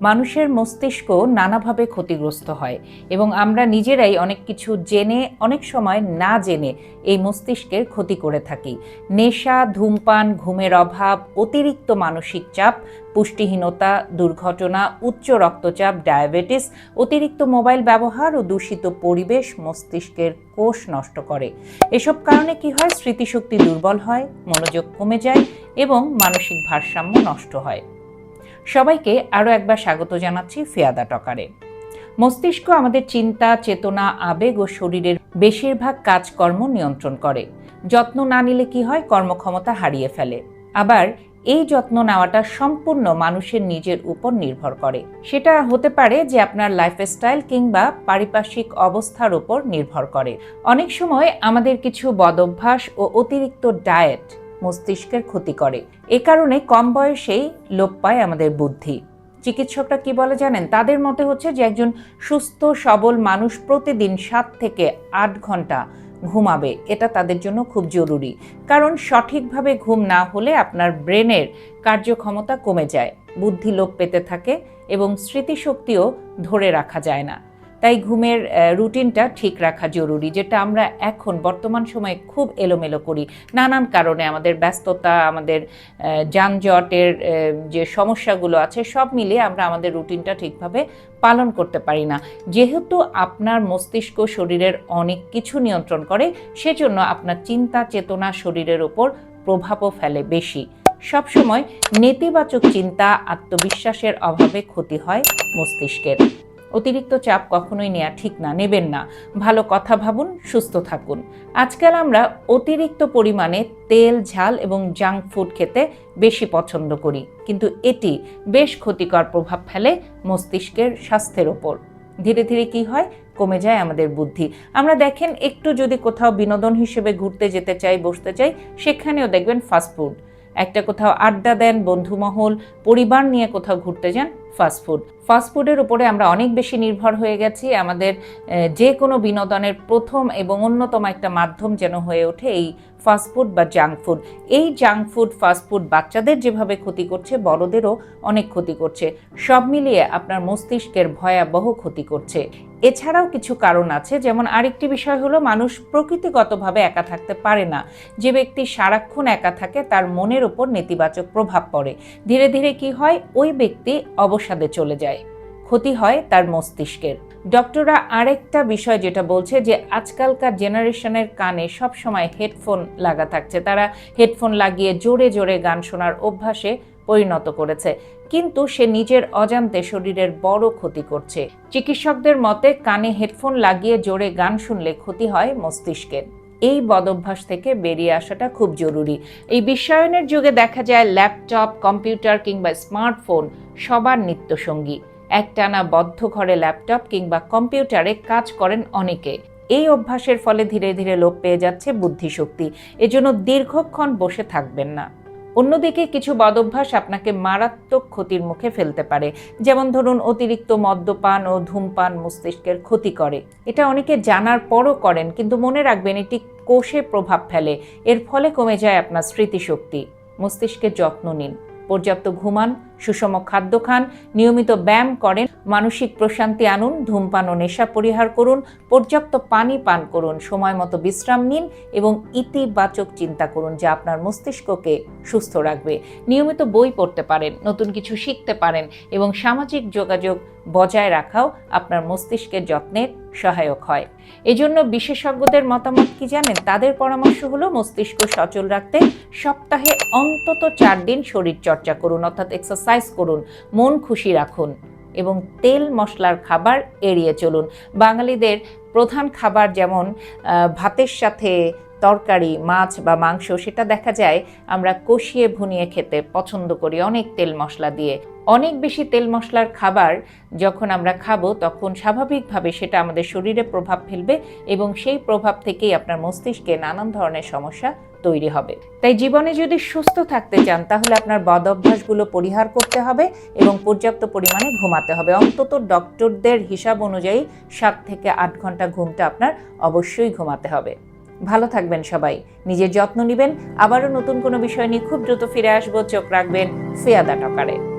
মানুষের মস্তিষ্ক নানাভাবে ক্ষতিগ্রস্ত হয় এবং আমরা নিজেরাই অনেক কিছু জেনে, অনেক সময় না জেনে এই মস্তিষ্কের ক্ষতি করে থাকি। নেশা, ধূমপান, ঘুমের অভাব, অতিরিক্ত মানসিক চাপ, পুষ্টিহীনতা, দুর্ঘটনা, উচ্চ রক্তচাপ, ডায়াবেটিস, অতিরিক্ত মোবাইল ব্যবহার ও দূষিত পরিবেশ মস্তিষ্কের কোষ নষ্ট করে। এসব কারণে কি হয়? স্মৃতিশক্তি দুর্বল হয়, মনোযোগ কমে যায় এবং মানসিক ভারসাম্য নষ্ট হয়। সবাইকে আরও একবার স্বাগত জানাচ্ছি ফিয়াদা টকারে। মস্তিষ্ক আমাদের চিন্তা, চেতনা, আবেগ ও শরীরের বেশিরভাগ কাজকর্ম নিয়ন্ত্রণ করে। যত্ন না নিলে কি হয়? কর্মক্ষমতা হারিয়ে ফেলে। আবার এই যত্ন নেওয়াটা সম্পূর্ণ মানুষের নিজের উপর নির্ভর করে। সেটা হতে পারে যে আপনার লাইফস্টাইল কিংবা পারিপার্শ্বিক অবস্থার উপর নির্ভর করে। অনেক সময় আমাদের কিছু বদভ্যাস ও অতিরিক্ত ডায়েট মস্তিষ্কের ক্ষতি করে। এ কারণে কম বয়সেই লোপ পায় আমাদের বুদ্ধি। চিকিৎসকরা কি বলে জানেন? তাদের মতে হচ্ছে যে একজন সুস্থ, সবল মানুষ প্রতিদিন সাত থেকে আট ঘণ্টা ঘুমাবে। এটা তাদের জন্য খুব জরুরি। কারণ সঠিকভাবে ঘুম না হলে আপনার ব্রেনের কার্যক্ষমতা কমে যায়। বুদ্ধি লোপ পেতে থাকে এবং স্মৃতিশক্তিও ধরে রাখা যায় না। তাই ঘুমের রুটিনটা ঠিক রাখা জরুরি, যেটা আমরা এখন বর্তমান সময়ে খুব এলোমেলো করি। নানান কারণে আমাদের ব্যস্ততা, আমাদের যানজটের যে সমস্যাগুলো আছে, সব মিলিয়ে আমরা আমাদের রুটিনটা ঠিকভাবে পালন করতে পারি না। যেহেতু আপনার মস্তিষ্ক শরীরের অনেক কিছু নিয়ন্ত্রণ করে, সেজন্য আপনার চিন্তা চেতনা শরীরের ওপর প্রভাবও ফেলে বেশি। সবসময় নেতিবাচক চিন্তা, আত্মবিশ্বাসের অভাবে ক্ষতি হয় মস্তিষ্কের। অতিরিক্ত চাপ কখনোই নেওয়া ঠিক না, নেবেন না। ভালো কথা ভাবুন, সুস্থ থাকুন। আজকাল আমরা অতিরিক্ত পরিমাণে তেল, ঝাল এবং জাঙ্ক ফুড খেতে বেশি পছন্দ করি। কিন্তু এটি বেশ ক্ষতিকর প্রভাব ফেলে মস্তিষ্কের স্বাস্থ্যের ওপর। ধীরে ধীরে কি হয়? কমে যায় আমাদের বুদ্ধি। আমরা দেখেন, একটু যদি কোথাও বিনোদন হিসেবে ঘুরতে যেতে চাই, বসতে চাই, সেখানেও দেখবেন ফাস্টফুড একটা কোথাও আড্ডা দেন, বন্ধুমহল, পরিবার নিয়ে কোথাও ঘুরতে যান ফাস্টফুড ফাস্টফুডের উপরে আমরা অনেক বেশি নির্ভর হয়ে গেছি। আমাদের যে কোনো বিনোদনের প্রথম এবং অন্যতম একটা মাধ্যম যেন হয়ে ওঠে এই ফাস্টফুড বা জাঙ্ক ফুড। এই জাঙ্ক ফুড ফাস্টফুড বাচ্চাদের যেভাবে ক্ষতি করছে, বড়দেরও অনেক ক্ষতি করছে। সব মিলিয়ে আপনার মস্তিষ্কের ভয়াবহ ক্ষতি করছে। এছাড়াও কিছু কারণ আছে, যেমন আরেকটি বিষয় হলো মানুষ প্রকৃতিগতভাবে একা থাকতে পারে না। যে ব্যক্তি সারাক্ষণ একা থাকে, তার মনের উপর নেতিবাচক প্রভাব পড়ে। ধীরে ধীরে কি হয়? ওই ব্যক্তি অবসাদে চলে যায়। ক্ষতি হয় তার মস্তিষ্কের। ডক্টররা আরেকটা বিষয় যেটা বলছে যে, আজকালকার জেনারেশনের কানে সব সময় হেডফোন লাগা থাকছে। তারা হেডফোন লাগিয়ে জোরে জোরে গান শোনার অভ্যাসে পরিণত করেছে। কিন্তু সে নিজের অজান্তে শরীরের বড় ক্ষতি করছে। চিকিৎসকদের মতে, কানে হেডফোন লাগিয়ে জোরে গান শুনলে ক্ষতি হয় মস্তিষ্কের। এই বদভ্যাস থেকে বেরিয়ে আসাটা খুব জরুরি। এই বিশ্বায়নের যুগে দেখা যায় ল্যাপটপ, কম্পিউটার কিংবা স্মার্টফোন সবার নিত্যসঙ্গী। একটানা বদ্ধ ঘরে ল্যাপটপ কিংবা কম্পিউটারে কাজ করেন অনেকে। এই অভ্যাসের ফলে ধীরে ধীরে লোপ পেয়ে যাচ্ছে বুদ্ধিশক্তি। এজন্য দীর্ঘক্ষণ বসে থাকবেন না। অন্যদিকে কিছু বদভ্যাস আপনাকে মারাত্মক ক্ষতির মুখে ফেলতে পারে। যেমন ধরুন, অতিরিক্ত মদ্যপান ও ধূমপান মস্তিষ্কের ক্ষতি করে। এটা অনেকে জানার পরও করেন, কিন্তু মনে রাখবেন এটি কোষে প্রভাব ফেলে। এর ফলে কমে যায় আপনার স্মৃতিশক্তি। মস্তিষ্কের যত্ন নিন। পর্যাপ্ত ঘুমান সুষম খাদ্য খান, নিয়মিত ব্যায়াম করেন, মানসিক প্রশান্তি আনুন, ধূমপান ও নেশা পরিহার করুন, পর্যাপ্ত পানি পান করুন, সময় মতো বিশ্রাম নিন এবং ইতিবাচক চিন্তা করুন যা আপনার মস্তিষ্ককে সুস্থ রাখবে। নিয়মিত বই পড়তে পারেন, নতুন কিছু শিখতে পারেন এবং সামাজিক যোগাযোগ বজায় রাখাও আপনার মস্তিষ্কের যত্নের সহায়ক হয়। এজন্য বিশেষজ্ঞদের মতামত কি জানেন? তাদের পরামর্শ হলো, মস্তিষ্ক সচল রাখতে সপ্তাহে অন্তত চার দিন শরীর চর্চা করুন, অর্থাৎ এক্সারসাইজ করুন, মন খুশি রাখুন এবং তেল মশলার খাবার এড়িয়ে চলুন। বাঙালিদের প্রধান খাবার যেমন ভাতের সাথে তরকারি, মাছ বা মাংস সেটা দেখা যায় আমরা কষিয়ে ভুনিয়ে খেতে পছন্দ করি। অনেক তেল মশলা দিয়ে। অনেক বেশি তেল মশলার খাবার যখন আমরা খাব তখন স্বাভাবিকভাবে সেটা আমাদের শরীরে প্রভাব ফেলবে এবং সেই প্রভাব থেকেই আপনার মস্তিষ্কে নানান ধরনের সমস্যা তৈরি হবে। তাই জীবনে যদি সুস্থ থাকতে চান তাহলে আপনার বদ অভ্যাসগুলো পরিহার করতে হবে এবং পর্যাপ্ত পরিমাণে ঘুমাতে হবে। অন্তত ডক্টরদের হিসাব অনুযায়ী সাত থেকে আট ঘণ্টা ঘুমটা আপনার অবশ্যই ঘুমাতে হবে। ভালো থাকবেন সবাই। নিজের যত্ন নেবেন, আবারও নতুন কোনো বিষয় নিয়ে খুব দ্রুত ফিরে আসব। চোখ রাখবেন সিয়াদা টকারে।